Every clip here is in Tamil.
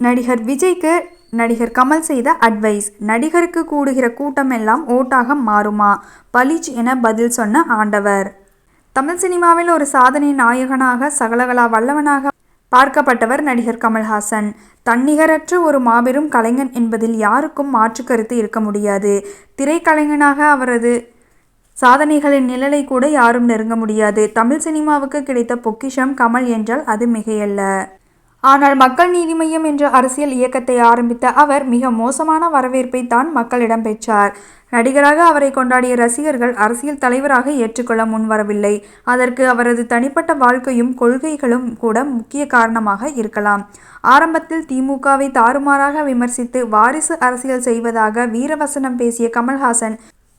நடிகர் விஜய்க்கு நடிகர் கமல் செய்த அட்வைஸ் நடிகருக்கு கூடுகிற கூட்டம் எல்லாம் ஓட்டாக மாறுமா? பலிச் என பதில் சொன்ன ஆண்டவர். தமிழ் சினிமாவில் ஒரு சாதனை நாயகனாக சகலகலா வல்லவனாக பார்க்கப்பட்டவர் நடிகர் கமல்ஹாசன். தன்னிகரற்ற ஒரு மாபெரும் கலைஞன் என்பதில் யாருக்கும் மாற்று கருத்து இருக்க முடியாது. திரைக்கலைஞனாக அவரது சாதனைகளின் நிழலை கூட யாரும் நெருங்க முடியாது. தமிழ் சினிமாவுக்கு கிடைத்த பொக்கிஷம் கமல் என்றால் அது மிகையல்ல. ஆனால் மக்கள் நீதி மய்யம் என்ற அரசியல் இயக்கத்தை ஆரம்பித்த அவர் மிக மோசமான வரவேற்பை தான் மக்களிடம் பெற்றார். நடிகராக அவரை கொண்டாடிய ரசிகர்கள் அரசியல் தலைவராக ஏற்றுக்கொள்ள முன்வரவில்லை. அதற்கு அவரது தனிப்பட்ட வாழ்க்கையும் கொள்கைகளும் கூட முக்கிய காரணமாக இருக்கலாம். ஆரம்பத்தில் திமுகவை தாறுமாறாக விமர்சித்து வாரிசு அரசியல் செய்வதாக வீரவசனம் பேசிய கமல்ஹாசன்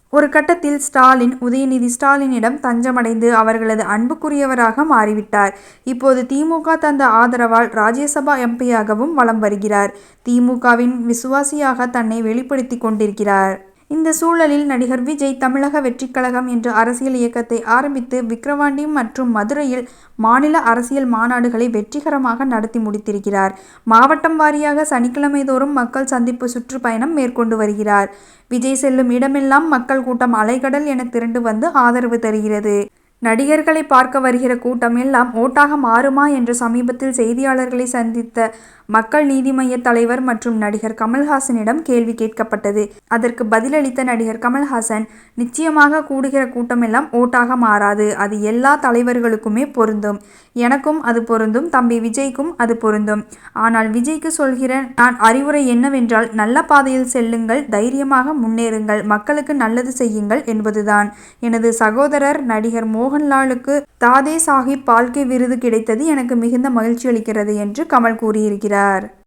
ஒரு கட்டத்தில் ஸ்டாலின் உதயநிதி ஸ்டாலினிடம் தஞ்சமடைந்து அவர்களது அன்புக்குரியவராக மாறிவிட்டார். இப்போது திமுக தந்த ஆதரவால் ராஜ்யசபா எம்பியாகவும் வலம் வருகிறார். திமுகவின் விசுவாசியாக தன்னை வெளிப்படுத்தி கொண்டிருக்கிறார். இந்த சூழலில் நடிகர் விஜய் தமிழக வெற்றிக் கழகம் என்ற அரசியல் இயக்கத்தை ஆரம்பித்து விக்கிரவாண்டி மற்றும் மதுரையில் மாநில அரசியல் மாநாடுகளை வெற்றிகரமாக நடத்தி முடித்திருக்கிறார். மாவட்டம் வாரியாக சனிக்கிழமை தோறும் மக்கள் சந்திப்பு சுற்றுப்பயணம் மேற்கொண்டு வருகிறார். விஜய் செல்லும் இடமெல்லாம் மக்கள் கூட்டம் அலைகடல் என திரண்டு வந்து ஆதரவு தருகிறது. நடிகர்களை பார்க்க வருகிற கூட்டம் எல்லாம் ஓட்டாக மாறுமா என்று சமீபத்தில் செய்தியாளர்களை சந்தித்த மக்கள் நீதி மய்ய தலைவர் மற்றும் நடிகர் கமல்ஹாசனிடம் கேள்வி கேட்கப்பட்டது. அதற்கு பதிலளித்த நடிகர் கமல்ஹாசன் நிச்சயமாக கூடுகிற கூட்டமெல்லாம் ஓட்டாக மாறாது. அது எல்லா தலைவர்களுக்குமே பொருந்தும். எனக்கும் அது பொருந்தும். தம்பி விஜய்க்கும் அது பொருந்தும். ஆனால் விஜய்க்கு சொல்கிற நான் அறிவுரை என்னவென்றால் நல்ல பாதையில் செல்லுங்கள் தைரியமாக முன்னேறுங்கள் மக்களுக்கு நல்லது செய்யுங்கள் என்பதுதான். எனது சகோதரர் நடிகர் மோகன்லாலுக்கு தாதே சாஹிப் பால்கே விருது கிடைத்தது எனக்கு மிகுந்த மகிழ்ச்சி அளிக்கிறது என்று கமல் கூறியிருக்கிறார். இருக்கிறார்